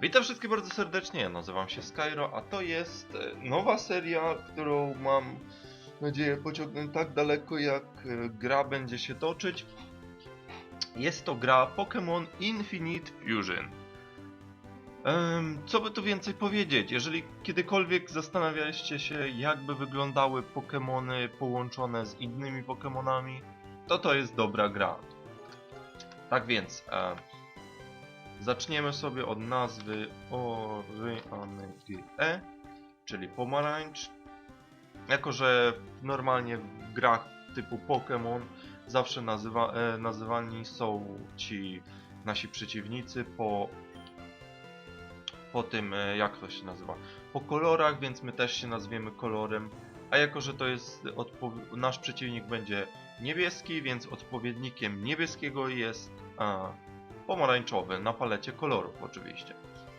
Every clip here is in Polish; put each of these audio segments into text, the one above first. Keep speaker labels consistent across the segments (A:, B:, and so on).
A: Witam wszystkich bardzo serdecznie, nazywam się Skyro, a to jest e, nowa seria, którą mam nadzieję pociągnąć tak daleko, jak e, gra będzie się toczyć. Jest to gra Pokémon Infinite Fusion. Co by tu więcej powiedzieć? Jeżeli kiedykolwiek zastanawialiście się, jakby wyglądały Pokémony połączone z innymi Pokémonami, to to jest dobra gra. Tak więc, e, Zaczniemy sobie od nazwy Oryange, czyli pomarańcz. Jako, że normalnie w grach typu Pokémon zawsze nazywa, e, nazywani są ci nasi przeciwnicy po, po tym, e, jak to się nazywa, po kolorach, więc my też się nazwiemy kolorem. A jako, że to jest nasz przeciwnik będzie niebieski, więc odpowiednikiem niebieskiego jest a, pomarańczowy na palecie kolorów oczywiście.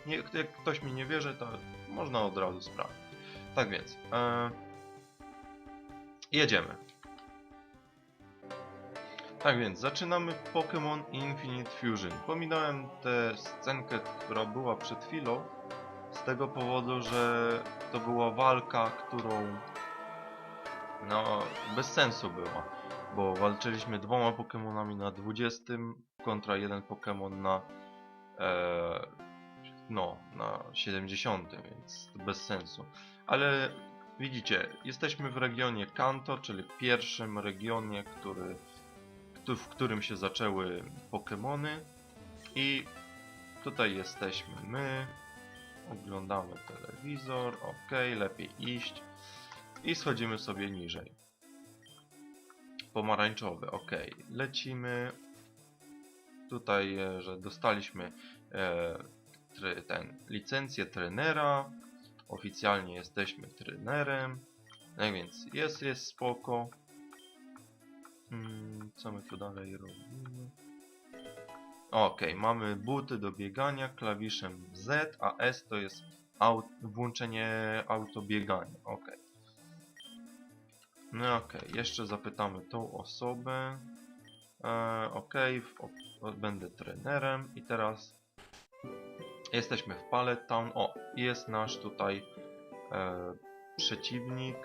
A: Nie, jak ktoś mi nie wierzy, to można od razu sprawdzić. Tak więc, e, jedziemy. Tak więc, zaczynamy Pokémon Infinite Fusion. Pominąłem tę scenkę, która była przed chwilą, z tego powodu, że to była walka, którą no, bez sensu była, bo walczyliśmy dwoma Pokémonami na 20 kontra jeden Pokémon na e, no, na 70, więc bez sensu. Ale widzicie, jesteśmy w regionie Kanto, czyli pierwszym regionie, który, któ- w którym się zaczęły Pokémony i tutaj jesteśmy my. Oglądamy telewizor, ok, lepiej iść i schodzimy sobie niżej. Pomarańczowy, ok, lecimy, tutaj, e, że dostaliśmy e, ten, licencję trenera, oficjalnie jesteśmy trenerem, tak więc jest, jest spoko. Mm, co my tu dalej robimy? Ok, mamy buty do biegania klawiszem Z, a S to jest aut włączenie autobiegania. Ok. No ok, jeszcze zapytamy tą osobę. E, ok, w, o, będę trenerem i teraz jesteśmy w Pallet Town. O, jest nasz tutaj e, przeciwnik.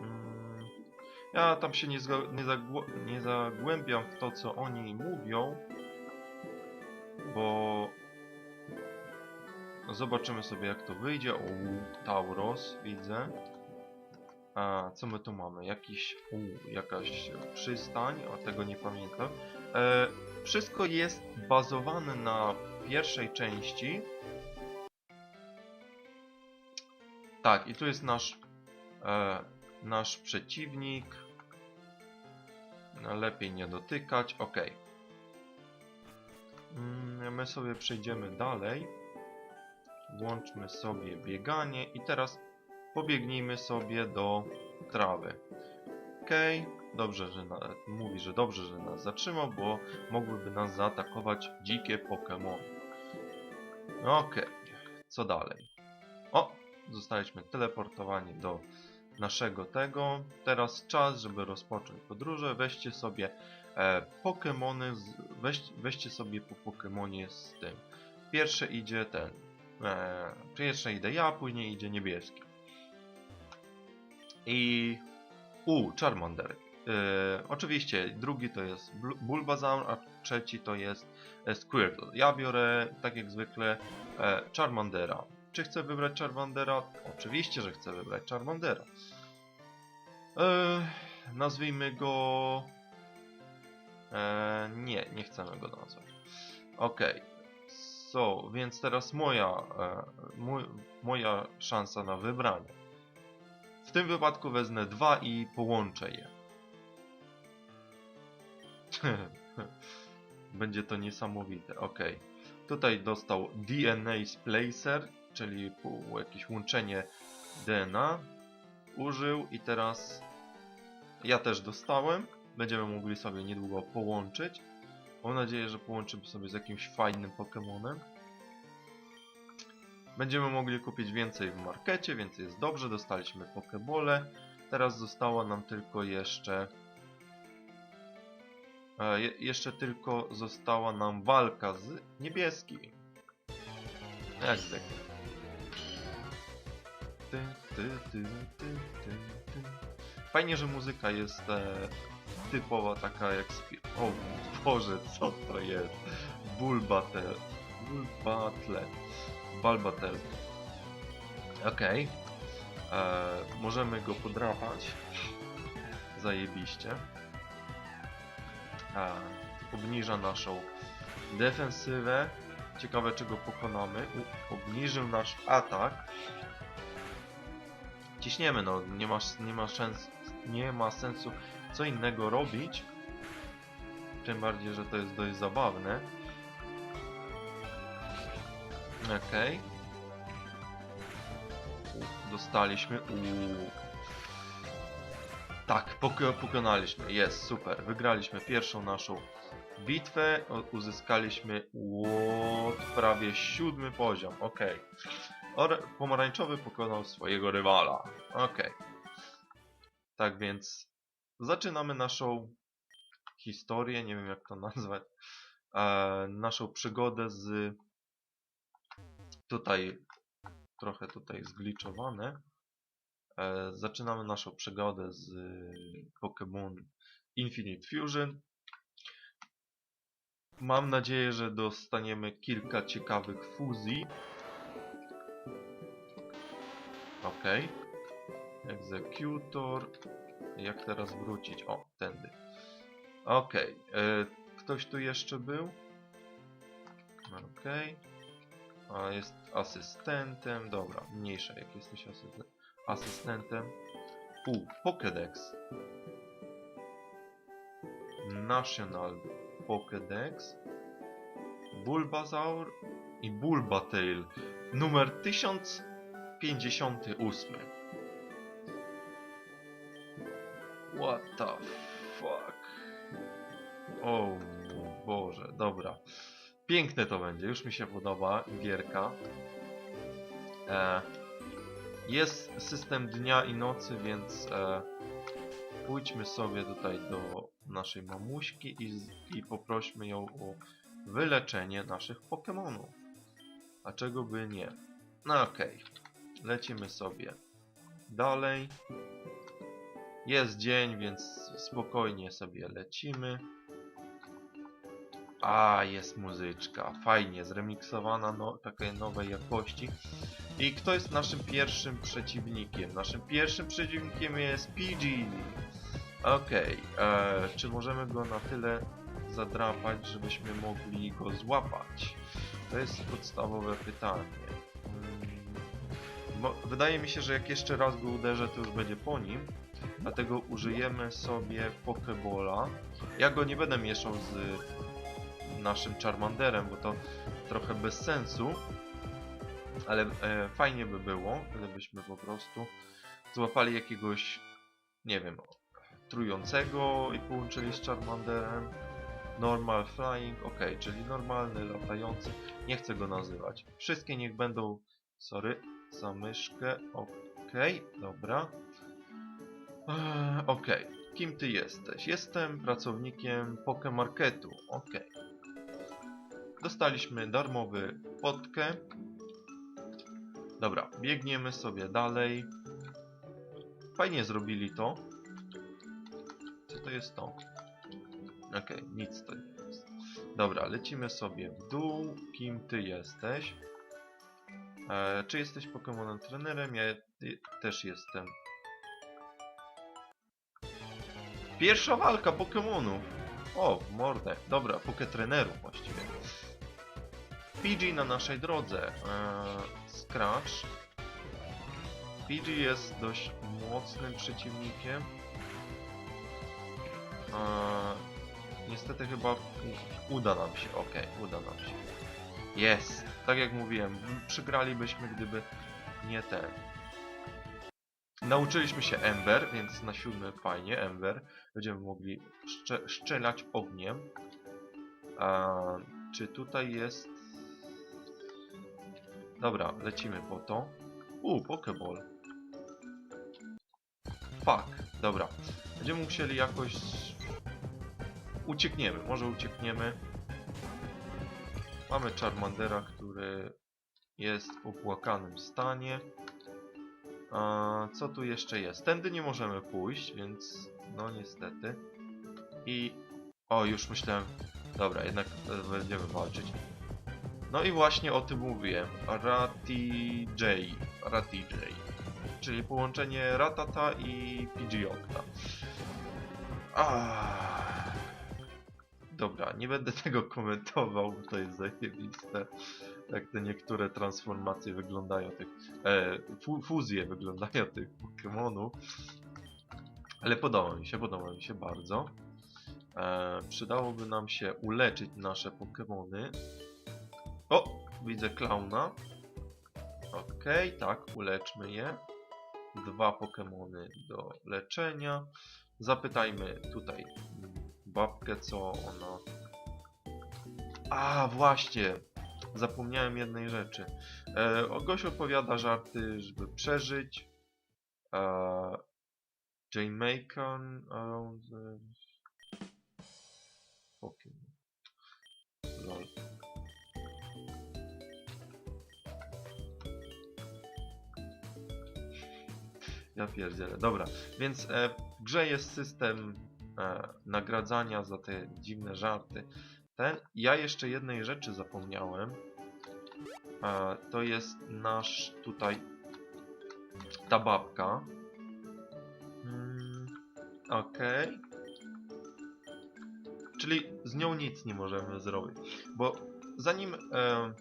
A: Mm, ja tam się nie, nie, nie zagłębiam w to, co oni mówią, bo zobaczymy sobie, jak to wyjdzie. O, Tauros, widzę. A, co my tu mamy? Jakiś, u, jakaś przystań, o tego nie pamiętam. E, wszystko jest bazowane na pierwszej części. Tak, i tu jest nasz, e, nasz przeciwnik. No, lepiej nie dotykać, ok. Mm, My sobie przejdziemy dalej. Włączmy sobie bieganie i teraz pobiegnijmy sobie do trawy. Okej, dobrze, że na, mówi, że dobrze, że nas zatrzymał, bo mogłyby nas zaatakować dzikie Pokémon. Okej, co dalej? O, zostaliśmy teleportowani do naszego tego. Teraz czas, żeby rozpocząć podróżę. Weźcie sobie e, Pokémony, weź, weźcie sobie po Pokémonie z tym. Pierwsze idzie ten. E, pierwsze idę ja, później idzie niebieski. I... U, Charmander. E, oczywiście, drugi to jest Bulbasaur, a trzeci to jest e, Squirtle. Ja biorę, tak jak zwykle, e, Charmandera. Czy chcę wybrać Charmandera? Oczywiście, że chcę wybrać Charmandera. E, nazwijmy go... Nie, nie chcemy go nazwać. Okej. So, więc teraz moja, mój, moja szansa na wybranie. W tym wypadku wezmę dwa i połączę je. Będzie to niesamowite. Ok. Tutaj dostał DNA Splicer, czyli jakieś łączenie DNA. Użył i teraz ja też dostałem. Będziemy mogli sobie niedługo połączyć. Mam nadzieję, że połączymy sobie z jakimś fajnym Pokémonem. Będziemy mogli kupić więcej w markecie, więc jest dobrze. Dostaliśmy Pokebole. Teraz została nam tylko jeszcze E, je, jeszcze tylko została nam walka z niebieskim. Jak zwykle. Ty, ty, ty, ty, ty, ty. Fajnie, że muzyka jest e, typowa taka jak. O Boże, co to jest? Bull Battle. Battle. Okej. E, Możemy go podrapać. Zajebiście. A, obniża naszą defensywę. Ciekawe, czy go pokonamy. U, obniżył nasz atak. Ciśniemy, no. Nie ma, nie ma, szans, nie ma sensu co innego robić. Tym bardziej, że to jest dość zabawne. Okej. U, Dostaliśmy. Uuu. Tak, poko pokonaliśmy. Jest, super. Wygraliśmy pierwszą naszą bitwę. Uzyskaliśmy łot, prawie siódmy poziom. Ok. Pomarańczowy pokonał swojego rywala. Ok. Tak więc zaczynamy naszą historię, nie wiem jak to nazwać. E, naszą przygodę z tutaj trochę tutaj zgliczowane. E, zaczynamy naszą przygodę z Pokémon Infinite Fusion. Mam nadzieję, że dostaniemy kilka ciekawych fuzji. Ok. Executor. Jak teraz wrócić? O, tędy. Ok. E, ktoś tu jeszcze był? Ok. A jest asystentem. Dobra, mniejsza jak jesteś asystentem asystentem. U, Pokédex. National Pokédex. Bulbasaur i Bulbatail. Numer 1058. What the fuck? O Boże, dobra. Piękne to będzie, już mi się podoba gierka. E, jest system dnia i nocy, więc e, pójdźmy sobie tutaj do naszej mamuśki i, i poprośmy ją o wyleczenie naszych Pokémonów. A czego by nie? No okej, lecimy sobie dalej. Jest dzień, więc spokojnie sobie lecimy. A, jest muzyczka. Fajnie, zremiksowana, no, takiej nowej jakości. I kto jest naszym pierwszym przeciwnikiem? Naszym pierwszym przeciwnikiem jest PG. Okej, e, czy możemy go na tyle zadrapać, żebyśmy mogli go złapać? To jest podstawowe pytanie. Mm, Bo wydaje mi się, że jak jeszcze raz go uderzę, to już będzie po nim. Dlatego użyjemy sobie Pokebola. Ja go nie będę mieszał z naszym Charmanderem, bo to trochę bez sensu. Ale e, fajnie by było, gdybyśmy po prostu złapali jakiegoś, nie wiem, trującego i połączyli z Charmanderem. Normal flying, ok, czyli normalny, latający. Nie chcę go nazywać. Wszystkie niech będą, sorry, za myszkę, ok, dobra. Eee, ok, kim ty jesteś? Jestem pracownikiem Pokemarketu, ok. Dostaliśmy darmowy potkę. Dobra, biegniemy sobie dalej. Fajnie zrobili to. Co to jest to? Okej, nic to nie jest. Dobra, lecimy sobie w dół. Kim ty jesteś? E, czy jesteś Pokemonem trenerem? Ja też jestem. Pierwsza walka Pokemonów! O, mordę. Dobra, Poketrenerów właściwie. PG na naszej drodze. Eee, Scratch. PG jest dość mocnym przeciwnikiem. Eee, niestety chyba uda nam się. Okej, uda nam się. Jest! Tak jak mówiłem, przegralibyśmy gdyby nie ten. Nauczyliśmy się Ember, więc na siódmy fajnie, Ember. Będziemy mogli szcze szczelać ogniem. Eee, czy tutaj jest Dobra, lecimy po to. U, Pokeball. Fuck, dobra. Będziemy musieli jakoś uciekniemy, może uciekniemy. Mamy Charmandera, który jest w opłakanym stanie. A, co tu jeszcze jest? Tędy nie możemy pójść, więc no niestety. I... O, już myślałem... Dobra, jednak e, będziemy walczyć. No i właśnie o tym mówiłem. Rati J. Rati J. Czyli połączenie Ratata i Pidgeotto. Ah. Dobra, nie będę tego komentował, bo to jest zajebiste. Jak te niektóre transformacje wyglądają tych... E, fu fuzje wyglądają tych Pokémonów. Ale podoba mi się, podoba mi się bardzo. E, przydałoby nam się uleczyć nasze Pokémony. O! Widzę klauna. Okej, tak, uleczmy je. Dwa Pokémony do leczenia. Zapytajmy tutaj babkę, co ona... A, właśnie! Zapomniałem jednej rzeczy. E, Goś opowiada żarty, żeby przeżyć. E, Jane Macon around the... Pokemon. Ja pierdzielę. Dobra, więc e, w grze jest system e, nagradzania za te dziwne żarty. Ten, ja jeszcze jednej rzeczy zapomniałem. E, to jest nasz tutaj ta babka. Mm, Okej. Czyli z nią nic nie możemy zrobić. Bo zanim e,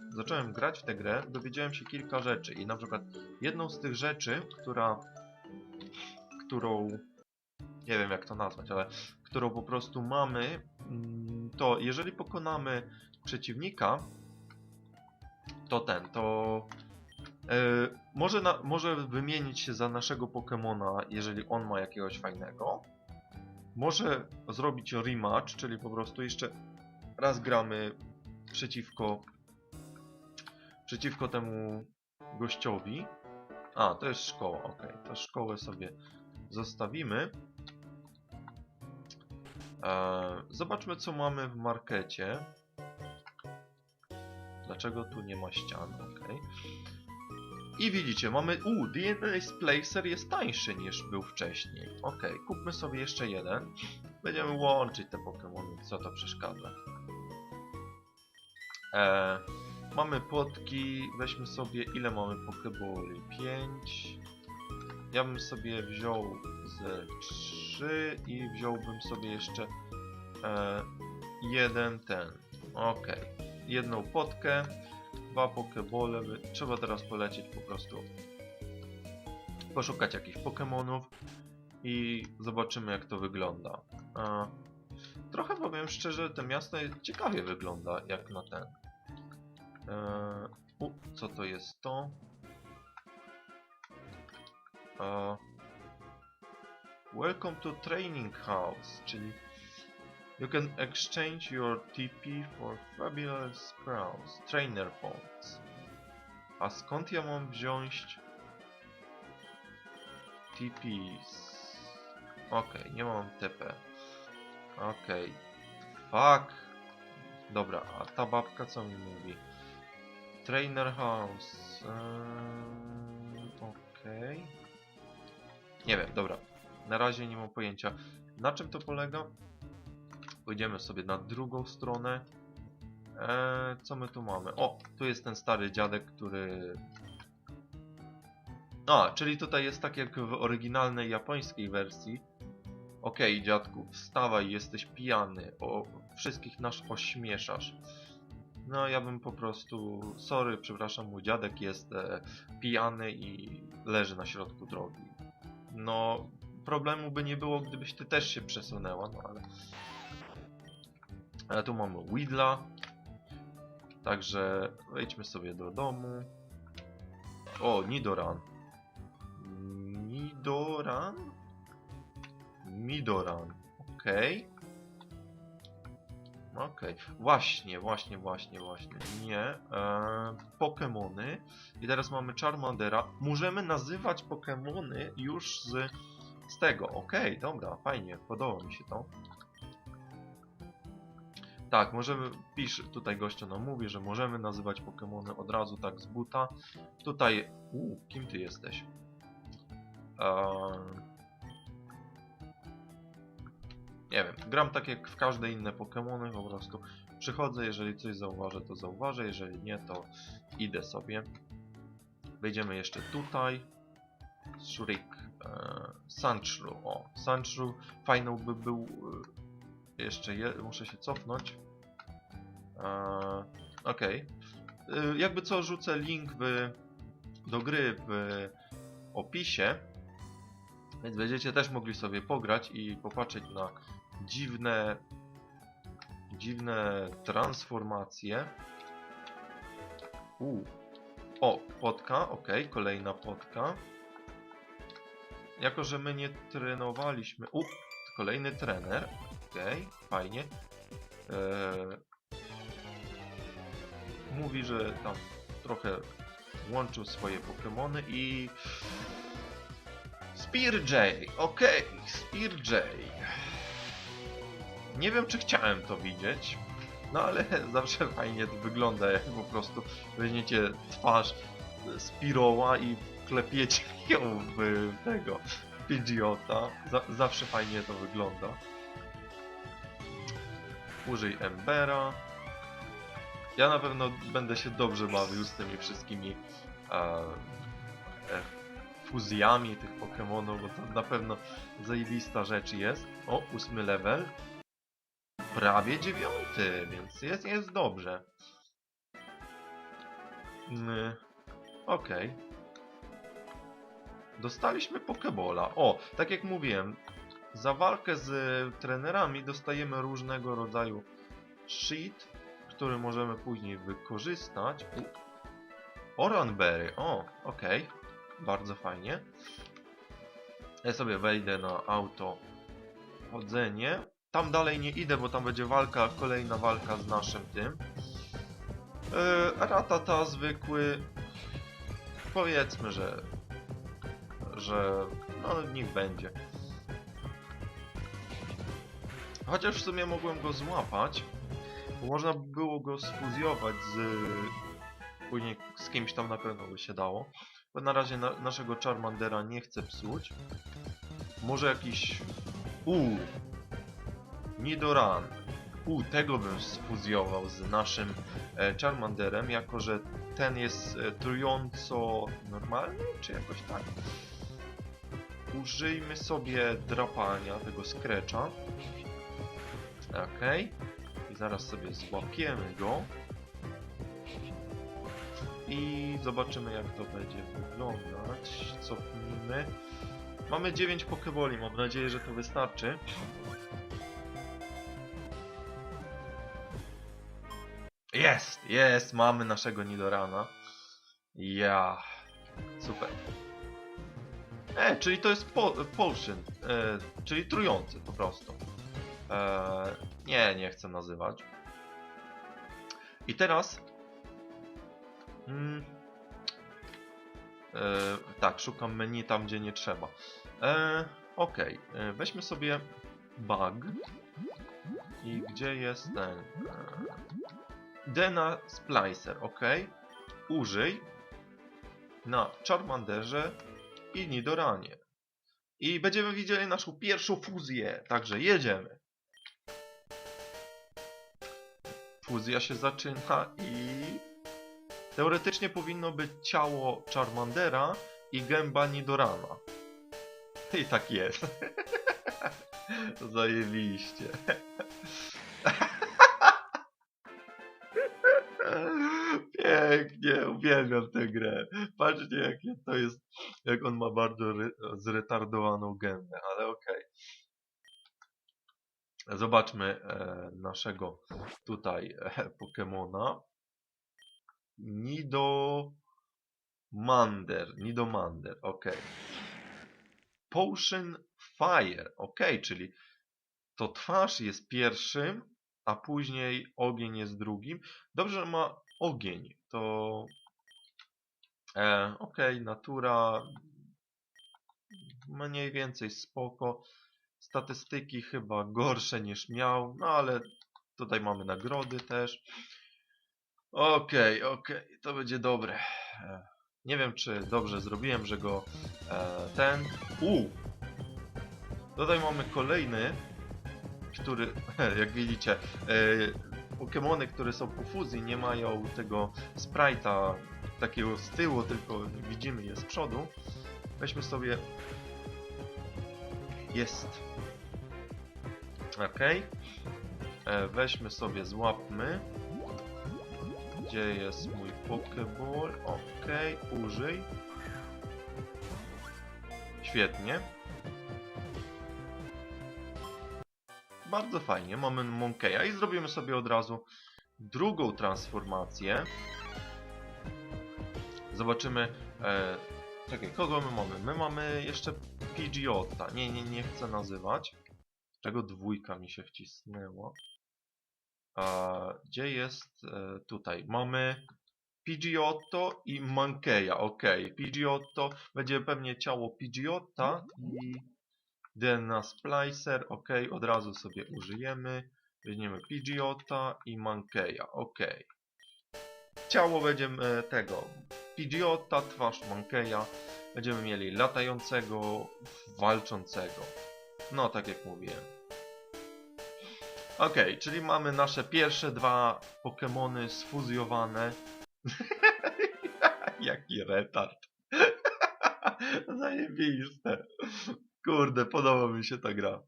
A: zacząłem grać w tę grę, dowiedziałem się kilka rzeczy. I na przykład jedną z tych rzeczy, która którą nie wiem jak to nazwać, ale którą po prostu mamy, mm, to jeżeli pokonamy przeciwnika, to ten, to e, może, na, może wymienić się za naszego Pokemona, jeżeli on ma jakiegoś fajnego. Może zrobić rematch, czyli po prostu jeszcze raz gramy przeciwko przeciwko temu gościowi. A, to jest szkoła, ok. To szkołę sobie zostawimy. Eee, zobaczmy, co mamy w markecie. Dlaczego tu nie ma ścian? Ok. I widzicie, mamy... U, DNA Splacer jest tańszy niż był wcześniej. Ok, kupmy sobie jeszcze jeden. Będziemy łączyć te Pokémony, co to przeszkadza. Eee, mamy potki, weźmy sobie... Ile mamy Pokeboli? 5... Ja bym sobie wziął ze 3 i wziąłbym sobie jeszcze e, jeden ten. Ok. Jedną potkę, dwa pokebole. Trzeba teraz polecieć po prostu. Poszukać jakichś pokemonów i zobaczymy jak to wygląda. E, trochę powiem szczerze, to miasto ciekawie wygląda jak na ten. E, u, co to jest to? Uh, welcome to Training House, czyli you can exchange your TP for fabulous crowns, trainer points. A skąd ja mam wziąć TPs? Okej, nie mam TP. Okej. Fuck. Dobra, a ta babka co mi mówi? Trainer House. Eee, Okej. Nie wiem, dobra. Na razie nie mam pojęcia. Na czym to polega? Pójdziemy sobie na drugą stronę. Eee, co my tu mamy? O, tu jest ten stary dziadek, który... A, czyli tutaj jest tak jak w oryginalnej japońskiej wersji. Okej, dziadku, wstawaj, jesteś pijany. O, wszystkich nas ośmieszasz. No, ja bym po prostu... Sorry, przepraszam, mój dziadek jest e, pijany i leży na środku drogi. No, problemu by nie było, gdybyś ty też się przesunęła, no ale... Ale tu mamy Widla. Także wejdźmy sobie do domu. O, Nidoran. Nidoran? Midoran. Okej. Okej. Właśnie, właśnie, właśnie, właśnie. Nie. Eee, Pokemony. I teraz mamy Charmandera. Możemy nazywać Pokemony już z, z tego. Okej, dobra, fajnie. Podoba mi się to. Tak, możemy, pisz, tutaj gościu nam mówi, że możemy nazywać Pokémony od razu tak z buta. Tutaj, u, kim ty jesteś? Eee, nie wiem, gram tak jak w każde inne Pokémony, po prostu przychodzę, jeżeli coś zauważę, to zauważę, jeżeli nie, to idę sobie. Wejdziemy jeszcze tutaj. Shrik, e, Sanchru, o, Sanchru, fajną by był, e, jeszcze je, muszę się cofnąć. E, Okej. E, Jakby co, rzucę link w, do gry w opisie, więc będziecie też mogli sobie pograć i popatrzeć na dziwne, dziwne transformacje. U. O, potka, ok, kolejna potka. Jako, że my nie trenowaliśmy. U, kolejny trener. Ok, fajnie. Eee, mówi, że tam trochę łączył swoje Pokémony i. Spear J, ok, Spear J. Nie wiem, czy chciałem to widzieć, no ale zawsze fajnie to wygląda, jak po prostu weźmiecie twarz Spiroła i klepiecie ją w tego Pidgeota. Za zawsze fajnie to wygląda. Użyj Embera. Ja na pewno będę się dobrze bawił z tymi wszystkimi e, fuzjami tych Pokémonów, bo to na pewno zajebista rzecz jest. O, ósmy level. Prawie dziewiąty, więc jest, jest dobrze. Mm, Okej. Dostaliśmy Pokebola. O, tak jak mówiłem, za walkę z trenerami dostajemy różnego rodzaju sheet, który możemy później wykorzystać. Oranberry, o, okej. Bardzo fajnie. Ja sobie wejdę na auto chodzenie. Tam dalej nie idę, bo tam będzie walka, kolejna walka z naszym tym. Yy, ratata zwykły. Powiedzmy, że. że. no niech będzie. Chociaż w sumie mogłem go złapać, bo można by było go sfuzjować z. później z kimś tam na pewno by się dało. Bo na razie na, naszego Charmandera nie chcę psuć. Może jakiś. Uuu! Nidoran. U, tego bym sfuzjował z naszym e, Charmanderem, jako że ten jest e, trująco normalny, czy jakoś tak. Użyjmy sobie drapania, tego Scratcha. Okej. I zaraz sobie złapiemy go. I zobaczymy jak to będzie wyglądać. Cofnijmy. Mamy 9 pokeboli, mam nadzieję, że to wystarczy. Jest, jest, mamy naszego Nidorana. Ja, super. E, czyli to jest po, potion, e, czyli trujący po prostu. E, nie, nie chcę nazywać. I teraz... tak, szukam menu tam, gdzie nie trzeba. E, Okej, e, weźmy sobie bug. I gdzie jest ten... E, Dena Splicer, ok. Użyj na Charmanderze i Nidoranie. I będziemy widzieli naszą pierwszą fuzję, także jedziemy. Fuzja się zaczyna i teoretycznie powinno być ciało Charmandera i gęba Nidorana. I tak jest. Zajebiście. Pięknie, uwielbiam tę grę. Patrzcie jakie to jest, jak on ma bardzo zretardowaną gębę, ale okej. Zobaczmy e, naszego tutaj e, Pokemona. Nidomander, Nidomander, okej. Potion Fire, okej, czyli to twarz jest pierwszym, a później ogień jest drugim. Dobrze, że ma ogień, to e, okej, natura mniej więcej spoko. Statystyki chyba gorsze niż miał, no ale Tutaj mamy nagrody też. Okej, okej, to będzie dobre. E, Nie wiem, czy dobrze zrobiłem, że go e, ten... U! Tutaj mamy kolejny, który, jak widzicie, e, Pokemony, które są po fuzji, nie mają tego sprite'a takiego z tyłu, tylko widzimy je z przodu. Weźmy sobie... Jest. Okej. E, Weźmy sobie, złapmy. Gdzie jest mój Pokeball? Okej, użyj. Świetnie. Bardzo fajnie, mamy Monkeya i zrobimy sobie od razu drugą transformację. Zobaczymy. E, czekaj, kogo my mamy? My mamy jeszcze Pidgeotto. Nie, nie, nie chcę nazywać. Czego dwójka mi się wcisnęła? Gdzie jest? E, tutaj. Mamy Pidgeotto i Mankeya. Ok, Pidgeotto będzie pewnie ciało Pidgeotta i DNA Splicer. Ok, od razu sobie użyjemy. Weźmiemy Pidgeotta i Mankeya. Ok. Ciało będziemy e, tego Pidgeotta, twarz Mankeya. Będziemy mieli latającego, walczącego. No, tak jak mówiłem. Okej, czyli mamy nasze pierwsze dwa Pokemony sfuzjowane. Jaki retard. Zajebiste. Kurde, podoba mi się ta gra.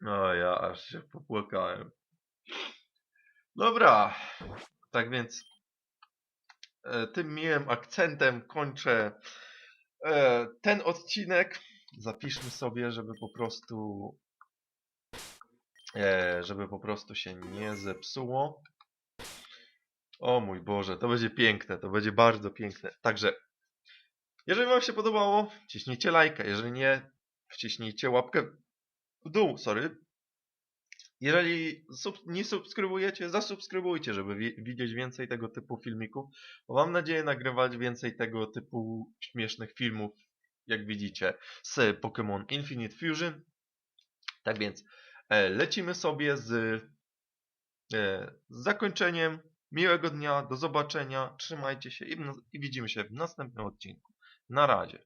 A: No ja aż się popłakałem. Dobra. Tak więc e, tym miłym akcentem kończę e, ten odcinek. Zapiszmy sobie, żeby po prostu żeby po prostu się nie zepsuło. O mój Boże, to będzie piękne, to będzie bardzo piękne. Także, jeżeli Wam się podobało, wciśnijcie lajka, jeżeli nie, wciśnijcie łapkę w dół, sorry. Jeżeli sub nie subskrybujecie, zasubskrybujcie, żeby wi widzieć więcej tego typu filmików. Bo mam nadzieję nagrywać więcej tego typu śmiesznych filmów, jak widzicie, z Pokémon Infinite Fusion. Tak więc e, lecimy sobie z, e, z zakończeniem. Miłego dnia, do zobaczenia, trzymajcie się i, i widzimy się w następnym odcinku. Na razie.